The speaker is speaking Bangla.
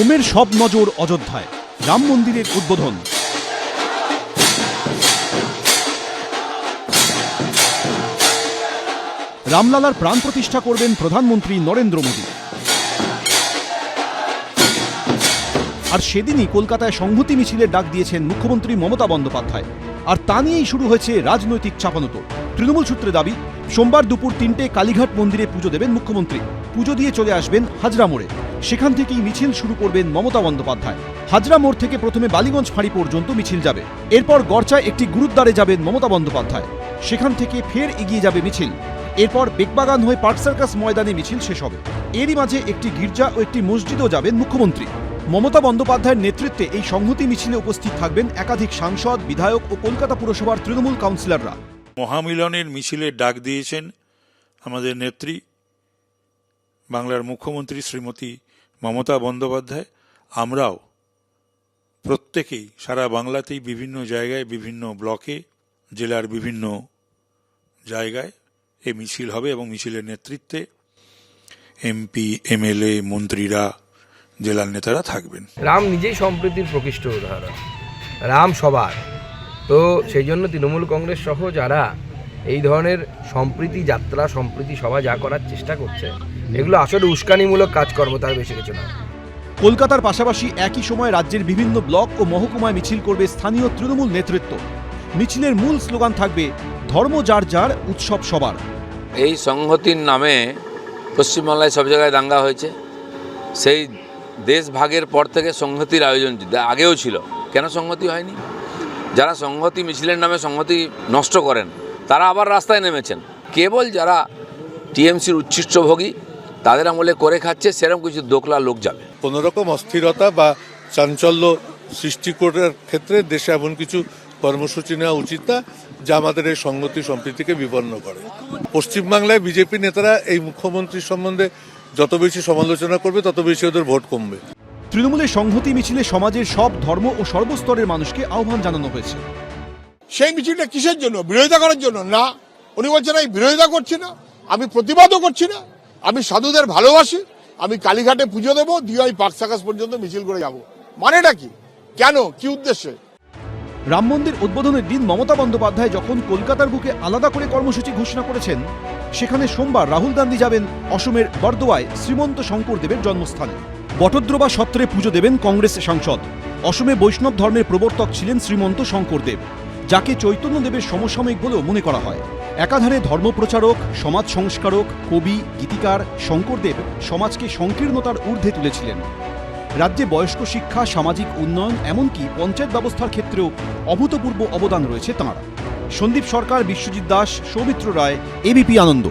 সোমের সব নজর অযোধ্যায়। রাম মন্দিরের উদ্বোধন। রামলালার প্রাণ প্রতিষ্ঠা করবেন প্রধানমন্ত্রী নরেন্দ্র মোদী। আর সেদিনই কলকাতায় সংহতি মিছিলের ডাক দিয়েছেন মুখ্যমন্ত্রী মমতা বন্দ্যোপাধ্যায়। আর তা নিয়েই শুরু হয়েছে রাজনৈতিক চাপানোতর তৃণমূল সূত্রে দাবি সোমবার দুপুর তিনটে কালীঘাট মন্দিরে পুজো দেবেন মুখ্যমন্ত্রী। পুজো দিয়ে চলে আসবেন হাজরা মোড়ে। সেখান থেকেই মিছিল শুরু করবেন মমতা বন্দ্যোপাধ্যায়। হাজরা মোড় থেকে প্রথমে বালিগঞ্জ ফাঁড়ি পর্যন্ত মিছিল যাবে। এরপর গড়চায় একটি গুরুদ্বারে যাবেন মমতা বন্দ্যোপাধ্যায়। সেখান থেকে ফের এগিয়ে যাবে মিছিল। এরপর বেকবাগান হয়ে পার্ক সার্কাস ময়দানে মিছিল শেষ হবে। এরই মাঝে একটি গির্জা ও একটি মসজিদও যাবেন মুখ্যমন্ত্রী। মমতা বন্দ্যোপাধ্যায়ের নেতৃত্বে এই সংহতি মিছিলে উপস্থিত থাকবেন একাধিক সাংসদ, বিধায়ক ও কলকাতা পুরসভার তৃণমূল কাউন্সিলররা। মহামিলনের মিছিলের ডাক দিয়েছেন আমাদের নেত্রী, বাংলার মুখ্যমন্ত্রী শ্রীমতী মমতা বন্দ্যোপাধ্যায়। আমরাও প্রত্যেকেই সারা বাংলাতেই বিভিন্ন জায়গায়, বিভিন্ন ব্লকে, জেলার বিভিন্ন জায়গায় এই মিছিল হবে এবং মিছিলের নেতৃত্বে এমপি, এমএলএ, মন্ত্রীরা, জেলার নেতারা থাকবেন। রাম নিজেই সম্প্রীতির প্রকৃষ্ট উদাহরণ। রাম সবার। তো সেই জন্য তৃণমূল কংগ্রেস সহ যারা এই ধরনের সম্প্রীতি যাত্রা সম্প্রীতি সভা যা করার চেষ্টা করছে এগুলো আসলে উস্কানিমূলক কাজকর্ম তার বেশি কিছু না। কলকাতার পাশাপাশি একই সময় রাজ্যের বিভিন্ন ব্লক ও মহকুমায় মিছিল করবে স্থানীয় তৃণমূল নেতৃত্ব। মিছিলের মূল স্লোগান থাকবে ধর্ম যার যার উৎসব সবার। এই সংহতির নামে পশ্চিমবাংলায় সব জায়গায় দাঙ্গা হয়েছে। সেই দেশ ভাগের পর থেকে সংহতির আয়োজন আগেও ছিল। কেন সংহতি হয়নি? যারা সংহতি মিছিলের নামে সংহতি নষ্ট করেন, তারা আবার রাস্তায় নেমেছেন। কেবল যারা টিএমসির উচ্ছিষ্টভোগী, তাদের আমলে করে খাচ্ছে, সেরকম কিছু দোকলা লোক যাবে। কোনোরকম অস্থিরতা বা চাঞ্চল্য সৃষ্টি করার ক্ষেত্রে দেশে এমন কিছু কর্মসূচি নেওয়া উচিত না, যা আমাদের এই সংগতি সম্প্রীতিকে বিপন্ন করে। পশ্চিমবাংলায় বিজেপি নেতারা এই মুখ্যমন্ত্রী সম্বন্ধে যত বেশি সমালোচনা করবে, তত বেশি ওদের ভোট কমবে। তৃণমূলের সংহতি মিছিলে সমাজের সব ধর্ম ও সর্বস্তরের মানুষকে আহ্বান জানানো হয়েছে। সেই মিছিলটা কিসের জন্য? বিরোধিতা করার জন্য? না। উনি বলছেন আমি বিরোধিতা করছি না। আমি প্রতিবাদও করছি না। আমি সাধুদের ভালোবাসি। আমি কালীঘাটে পুজো দেবো দিয়ে আমি পাক সাকাস পর্যন্ত মিছিল করে যাব। মানেটা কি? কেন? কি উদ্দেশ্যে? রাম মন্দির উদ্বোধনের দিন মমতা বন্দ্যোপাধ্যায় যখন কলকাতার বুকে আলাদা করে কর্মসূচি ঘোষণা করেছেন সেখানে সোমবার রাহুল গান্ধী যাবেন অসমের বরদোয়ায় শ্রীমন্ত শঙ্করদেবের জন্মস্থানে। বটদ্রবা সত্রে পুজো দেবেন কংগ্রেস সাংসদ। অসমে বৈষ্ণব ধর্মের প্রবর্তক ছিলেন শ্রীমন্ত শঙ্করদেব, যাকে চৈতন্যদেবের সমসাময়িক বলেও মনে করা হয়। একাধারে ধর্মপ্রচারক, সমাজ সংস্কারক, কবি, গীতিকার শঙ্করদেব সমাজকে সংকীর্ণতার ঊর্ধ্বে তুলেছিলেন। রাজ্যে বয়স্ক শিক্ষা, সামাজিক উন্নয়ন, এমনকি পঞ্চায়েত ব্যবস্থার ক্ষেত্রেও অভূতপূর্ব অবদান রয়েছে তাঁর। সন্দীপ সরকার, বিশ্বজিৎ দাস, সৌমিত্র রায় এবিপি আনন্দ।